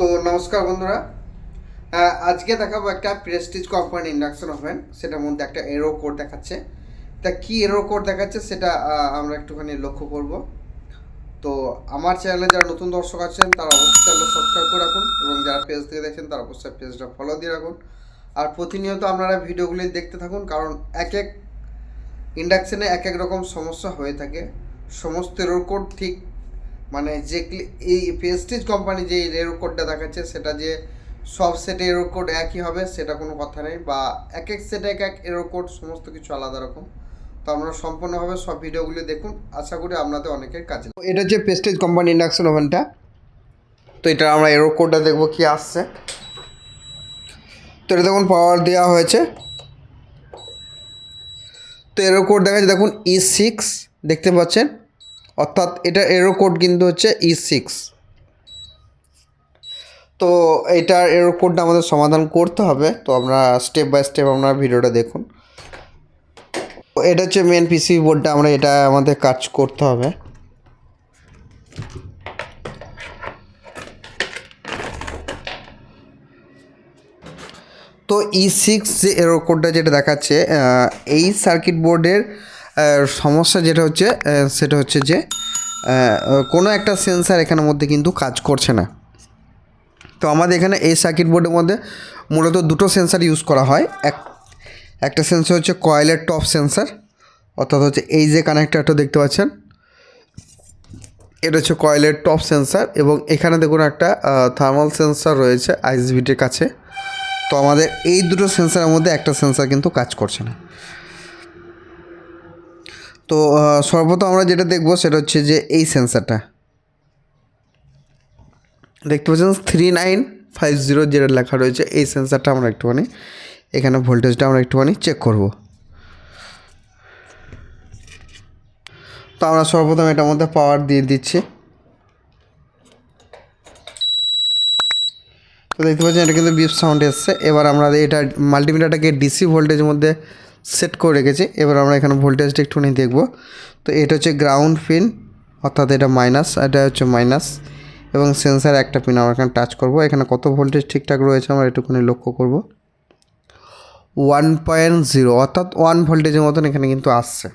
তো নমস্কার বন্ধুরা। আজকে দেখাবো একটা প্রেস্টিজ কোম্পানি ইন্ডাকশন ওভেন সেটার মধ্যে একটা এরো কোড দেখাচ্ছে। তা কি এরো কোড দেখাচ্ছে সেটা আমরা একটুখানি লক্ষ্য করব। তো আমার চ্যানেলে যারা নতুন দর্শক আছেন, তারা অবশ্যই চ্যানেল সাবস্ক্রাইব করে রাখুন এবং যারা পেজ থেকে দেখছেন তারা অবশ্যই পেজটা ফলো দিয়ে রাখুন। আর প্রতিনিয়ত আপনারা ভিডিওগুলি দেখতে থাকুন, কারণ এক এক ইন্ডাকশনে এক এক রকম সমস্যা হয়ে থাকে। সমস্ত এরো কোড ঠিক মানে যে এই প্রেস্টিজ কোম্পানি যে এরো কোডটা দেখাচ্ছে, সেটা যে সব সেটে এরো কোড একই হবে, সেটা কোনো কথা নেই। বা এক এক সেটে এক এক এরো কোড সমস্ত কিছু আলাদা রকম। তো আপনারা সম্পূর্ণভাবে সব ভিডিওগুলি দেখুন। আশা করি আপনাদের অনেকের কাজে এটা হচ্ছে প্রেস্টিজ কোম্পানি ইন্ডাকশন ওভেনটা তো এটা আমরা এরো কোডটা দেখব কি আসছে। তো এটা দেখুন পাওয়ার দেওয়া হয়েছে। তো এরো কোড দেখা যাচ্ছে দেখুন ই সিক্স দেখতে পাচ্ছেন। অর্থাৎ এটা এরো কোড কিন্তু হচ্ছে ই সিক্স তো এটার এরো কোডটা আমাদের সমাধান করতে হবে। তো আমরা স্টেপ বাই স্টেপ আপনারা ভিডিওটা দেখুন। এটা হচ্ছে মেন পিসি বোর্ডটা আমরা এটা আমাদের কাজ করতে হবে। তো ই সিক্স যে এরো কোডটা যেটা দেখাচ্ছে এই সার্কিট বোর্ডের সমস্যা যেটা হচ্ছে সেটা হচ্ছে যে কোনো একটা সেন্সার এখানের মধ্যে কিন্তু কাজ করছে না। তো আমাদের এখানে এই সার্কিট বোর্ডের মধ্যে মূলত দুটো সেন্সার ইউজ করা হয়। এক, একটা সেন্সার হচ্ছে কয়েলের টপ সেন্সার অর্থাৎ হচ্ছে এই যে কানেক্টারটা দেখতে পাচ্ছেন, এটা হচ্ছে কয়েলের টপ সেন্সার এবং এখানে দেখুন একটা থার্মাল সেন্সার রয়েছে আইসবিটির কাছে। তো আমাদের এই দুটো সেন্সারের মধ্যে একটা সেন্সার কিন্তু কাজ করছে না। তো সর্বপ্রথম আমরা যেটা দেখব সেটা হচ্ছে যে এই সেন্সারটা দেখতে পাচ্ছেন থ্রি নাইন ফাইভ জিরো যেটা লেখা রয়েছে, এই সেন্সারটা আমরা একটুখানি, এখানে ভোল্টেজটা আমরা একটুখানি চেক করব। তো আমরা সর্বপ্রথম এটার মধ্যে পাওয়ার দিয়ে দিচ্ছি। তো দেখতে পাচ্ছেন এটা কিন্তু বিপ সাউন্ড এসছে। এবার আমরা এটা মাল্টিমিটারটাকে ডিসি ভোল্টেজের মধ্যে সেট করে রেখেছি। এবার আমরা এখানে ভোল্টেজটা একটুখানি দেখব। তো এটা হচ্ছে গ্রাউন্ড পিন অর্থাৎ এটা মাইনাস এটা হচ্ছে মাইনাস এবং সেন্সার একটা পিন আমরা এখানে টাচ করব। এখানে কত ভোল্টেজ ঠিকঠাক রয়েছে আমরা একটুখানি লক্ষ্য করব। ওয়ান পয়েন্ট জিরো অর্থাৎ ওয়ান ভোল্টেজের মতন এখানে কিন্তু আসছে।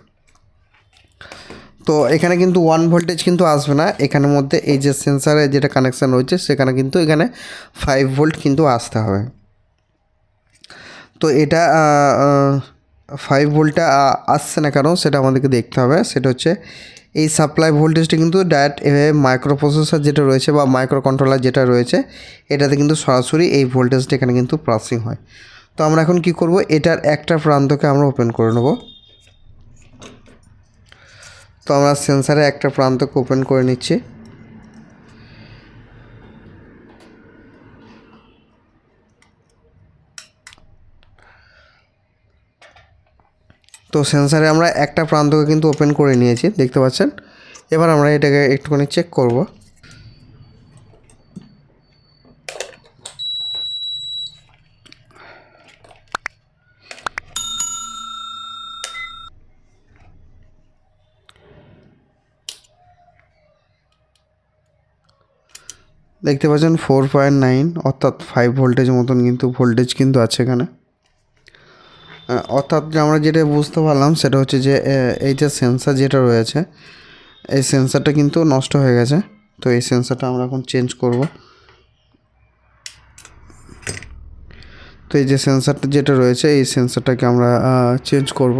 তো এখানে কিন্তু ওয়ান ভোল্টেজ কিন্তু আসবে না। এখানের মধ্যে এই যে সেন্সারে যেটা কানেকশান রয়েছে, সেখানে কিন্তু এখানে ফাইভ ভোল্ট কিন্তু আসতে হবে। তো এটা ফাইভ ভোল্টটা আসছে না কেন সেটা আমাদেরকে দেখতে হবে। সেটা হচ্ছে এই সাপ্লাই ভোল্টেজটা কিন্তু ডাইরেক্ট এভাবে মাইক্রো প্রসেসর যেটা রয়েছে বা মাইক্রো কন্ট্রোলার যেটা রয়েছে, এটাতে কিন্তু সরাসরি এই ভোল্টেজটা এখানে কিন্তু প্রসেসিং হয়। তো আমরা এখন কি করব? এটার একটা প্রান্তকে আমরা ওপেন করে নেব। তো আমরা সেন্সারে একটা প্রান্তকে ওপেন করে নিচ্ছি। তো সেন্সারে আমরা একটা প্রান্তকে কিন্তু ওপেন করে নিয়েছি, দেখতে পাচ্ছেন? এবার আমরা এটাকে একটুখানি চেক করব। দেখতে পাচ্ছেন ফোর পয়েন্ট নাইন অর্থাৎ ফাইভ ভোল্টেজ মতন কিন্তু ভোল্টেজ কিন্তু আছে এখানে। অর্থাৎ আমরা যেটা বুঝতে পারলাম সেটা হচ্ছে যে এই যে সেন্সার যেটা রয়েছে, এই সেন্সারটা কিন্তু নষ্ট হয়ে গেছে। তো এই সেন্সারটা আমরা এখন চেঞ্জ করব। তো এই যে সেন্সারটা যেটা রয়েছে, এই সেন্সারটাকে আমরা চেঞ্জ করব।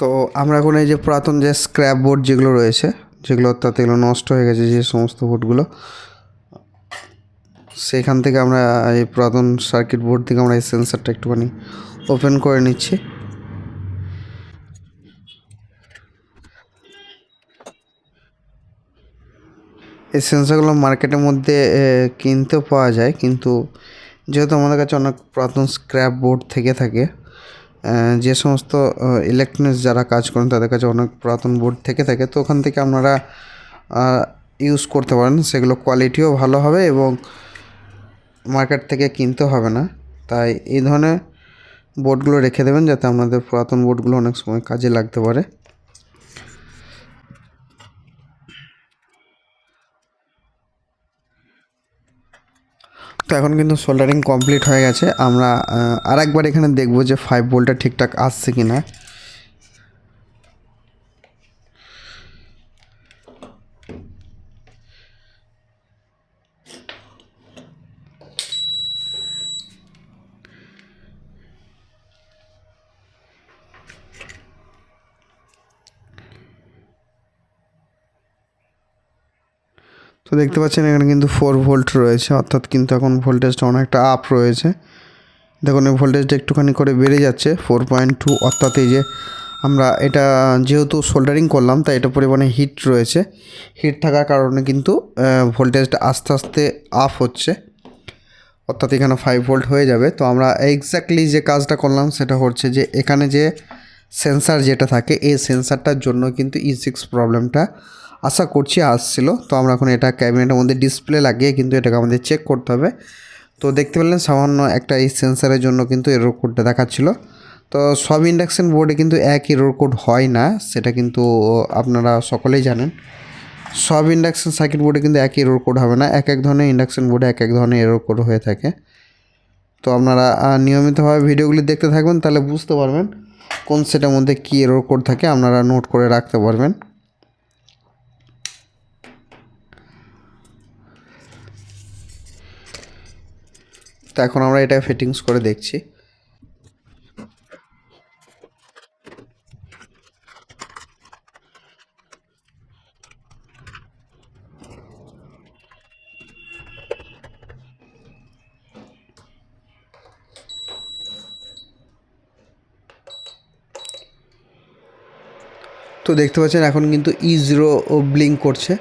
তো আমরা এখন এই যে পুরাতন যে স্ক্র্যাপ বোর্ড যেগুলো রয়েছে, যেগুলো অর্থাৎ এগুলো নষ্ট হয়ে গেছে যে সমস্ত বোর্ডগুলো সেখান থেকে আমরা এই পুরাতন সার্কিট বোর্ড থেকে আমরা এই সেন্সারটা একটুখানি ওপেন করে নিচ্ছি। এই সেন্সারগুলো মার্কেটের মধ্যে কিনতেও পাওয়া যায়, কিন্তু যেহেতু আমাদের কাছে অনেক পুরাতন স্ক্র্যাপ বোর্ড থেকে থাকে যে সমস্ত ইলেকট্রনিক্স যারা কাজ করেন, তাদের কাছে অনেক পুরাতন বোর্ড থেকে থাকে। তো ওখান থেকে আপনারা ইউজ করতে পারেন। সেগুলো কোয়ালিটিও ভালো হবে এবং মার্কেট থেকে কিনতে হবে না। তাই এই ধরনের বোর্ডগুলো রেখে দেবেন, যাতে আপনাদের পুরাতন বোর্ডগুলো অনেক সময় কাজে লাগতে পারে। তো এখন কিন্তু সোল্ডারিং কমপ্লিট হয়ে গেছে। আমরা আরেকবার এখানে দেখব যে ফাইভ ভোল্টটা ঠিকঠাক আসছে কি না তো দেখতে পাচ্ছেন এখানে কিন্তু ফোর ভোল্ট রয়েছে, অর্থাৎ কিন্তু এখন ভোল্টেজটা অনেকটা আপ রয়েছে। দেখুন, এই ভোল্টেজটা একটুখানি করে বেড়ে যাচ্ছে ফোর পয়েন্ট টু অর্থাৎ এই যে আমরা এটা যেহেতু সোল্ডারিং করলাম, তাই এটা পরিমাণে হিট রয়েছে। হিট থাকার কারণে কিন্তু ভোল্টেজটা আস্তে আস্তে আপ হচ্ছে, অর্থাৎ এখানে ফাইভ ভোল্ট হয়ে যাবে। তো আমরা এক্স্যাক্টলি যে কাজটা করলাম, সেটা হচ্ছে যে এখানে যে সেন্সার যেটা থাকে, এই সেন্সারটার জন্য কিন্তু ই সিক্স প্রবলেমটা আশা করছি আসছিল। তো আমরা এখন এটা ক্যাবিনেটের মধ্যে ডিসপ্লে লাগিয়ে কিন্তু এটাকে আমাদের চেক করতে হবে। তো দেখতে পেলেন সামান্য একটা এই সেন্সারের জন্য কিন্তু এরর কোডটা দেখাচ্ছিল। তো সব ইন্ডাকশান বোর্ডে কিন্তু এক এরর কোড হয় না, সেটা কিন্তু আপনারা সকলেই জানেন। সব ইন্ডাকশন সার্কিট বোর্ডে কিন্তু একই এরর কোড হবে না, এক এক ধরনের ইন্ডাকশান বোর্ডে এক এক ধরনের এরর কোড হয়ে থাকে। তো আপনারা নিয়মিতভাবে ভিডিওগুলি দেখতে থাকবেন, তাহলে বুঝতে পারবেন কোন সেটার মধ্যে কী এরর কোড থাকে, আপনারা নোট করে রাখতে পারবেন। তো এখন আমরা এটা ফিটিংস করে দেখছি। তো দেখতে পাচ্ছেন এখন কিন্তু ই জিরো ব্লিঙ্ক করছে।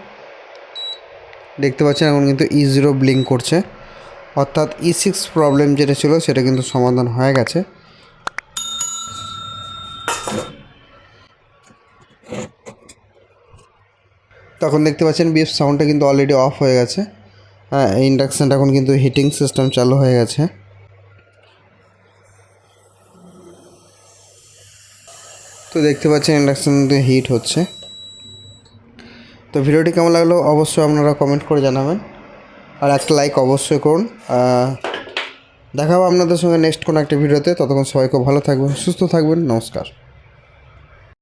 দেখতে পাচ্ছেন এখন কিন্তু ই জিরো ব্লিঙ্ক করছে। অর্থাৎ ই সিক্স প্রবলেম যেটা ছিল সেটা কিন্তু সমাধান হয়ে গেছে। তখন দেখতে পাচ্ছেন বিএফ সাউন্ডটা কিন্তু অলরেডি অফ হয়ে গেছে। হ্যাঁ ইন্ডাকশানটা এখন কিন্তু হিটিং সিস্টেম চালু হয়ে গেছে। তো দেখতে পাচ্ছেন ইন্ডাকশান কিন্তু হিট হচ্ছে। তো ভিডিওটি কেমন লাগল অবশ্যই আপনারা কমেন্ট করে জানাবেন। আর একটা লাইক অবশ্যই করুন। দেখাবো আপনাদের সঙ্গে নেক্সট কোনো একটা ভিডিওতে ততক্ষণ সবাই খুব ভালো থাকবেন, সুস্থ থাকবেন। নমস্কার।